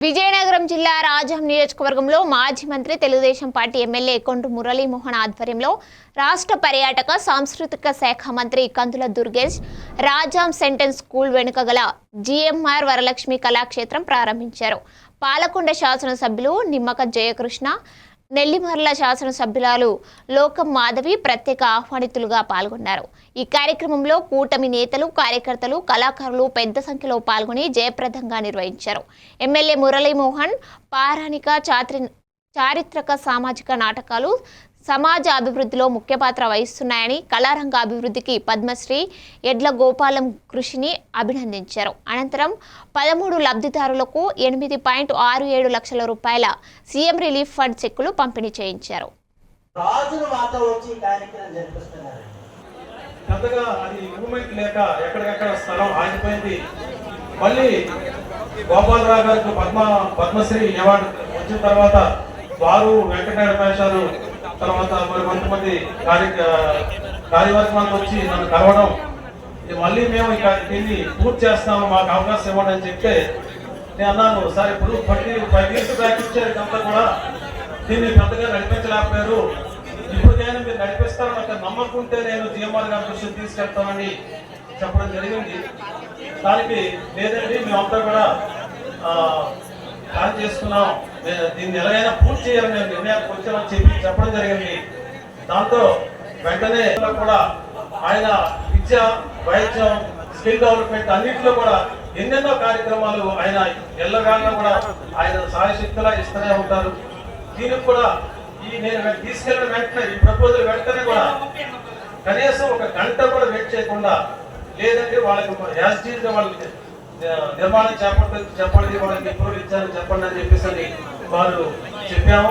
విజయనగరం జిల్లా రాజం నియోజకవర్గంలో మాజీ మంత్రి తెలుగుదేశం పార్టీ ఎమ్మెల్యే కొండు మురళీమోహన్ ఆధ్వర్యంలో రాష్ట్ర పర్యాటక సాంస్కృతిక శాఖ మంత్రి కందుల దుర్గేష్ రాజాం సెంటెన్స్ స్కూల్ వెనుక గల జిఎంఆర్ వరలక్ష్మి కళాక్షేత్రం ప్రారంభించారు. పాలకొండ శాసనసభ్యులు నిమ్మక జయకృష్ణ నెల్లిమర్ల శాసనసభ్యురాలు లోకం మాధవి ప్రత్యేక ఆహ్వానితులుగా పాల్గొన్నారు. ఈ కార్యక్రమంలో కూటమి నేతలు కార్యకర్తలు కళాకారులు పెద్ద సంఖ్యలో పాల్గొని జయప్రదంగా నిర్వహించారు. ఎమ్మెల్యే మురళీమోహన్ పారాణిక చాత్రి చారిత్రక సామాజిక నాటకాలు సమాజ అభివృద్ధిలో ముఖ్య పాత్ర వహిస్తున్నాయని కళారంగ అభివృద్ధికి పద్మశ్రీ ఎడ్ల గోపాలం కృషిని అభినందించారు. అనంతరం పదమూడు లబ్ధిదారులకు ఎనిమిది పాయింట్ ఆరు ఏడు లక్షల రూపాయల సీఎం రిలీఫ్ ఫండ్ చెక్కులు పంపిణీ చేయించారు. రాజులు మాతో వచ్చి ఈ కార్యక్రమం జరిపిస్తున్నారు పెద్దగా అది మూమెంట్ లేక ఎక్కడికక్కడ స్థలం ఆగిపోయింది. మళ్ళీ గోపాలరావు గారికి పద్మ పద్మశ్రీ అవార్డు వచ్చిన తర్వాత వారు వెంకటనారాయణ మేషాలు తర్వాత మరి కొంతమంది కార్య కార్యవర్గాలకు వచ్చి నన్ను కలవడం. మళ్ళీ మేము ఇక దీన్ని పూర్తి చేస్తాము మాకు అవకాశం ఇవ్వండి అని చెప్తే నేను అన్నాను సార్ ఇప్పుడు పట్టి ఫైవ్ ఇయర్స్ బ్యాక్ ఇచ్చారు కూడా. దీన్ని పెద్దగా నడిపించలేకపోయారు. ఇప్పటికైనా మీరు నడిపిస్తారని ఒక నమ్మకుంటే నేను జిఎంఆర్ గారి దృష్టికి తీసుకెళ్తానని చెప్పడం జరిగింది. దానికి లేదండి మేమంతా కూడా ప్లాన్ చేసుకున్నాం. దీన్ని ఎలాగైనా పూర్తి చేయాలని నిర్ణయానికి వచ్చామని చెప్పి చెప్పడం జరిగింది. దాంతో వెంటనే కూడా ఆయన విద్య వైద్యం స్కిల్ డెవలప్మెంట్ అన్నింటిలో కూడా ఎన్నెన్నో కార్యక్రమాలు ఆయన ఎల్లగానే కూడా ఆయన సాయశక్తులా ఇస్తూనే ఉంటారు. దీనికి కూడా ఈ నేను వె- తీసుకెళ్ళిన వెంటనే ఈ ప్రపోజల్ వెంటనే కూడా కనీసం ఒక గంట కూడా వెయిట్ చేయకుండా లేదంటే వాళ్ళకి యాజ్ వాళ్ళకి నిర్మాణం చేపట్ట చెప్పండి వాళ్ళకి ఇంప్రూవ్ ఇచ్చారని చెప్పండి అని చెప్పేసి వారు చెప్పాము.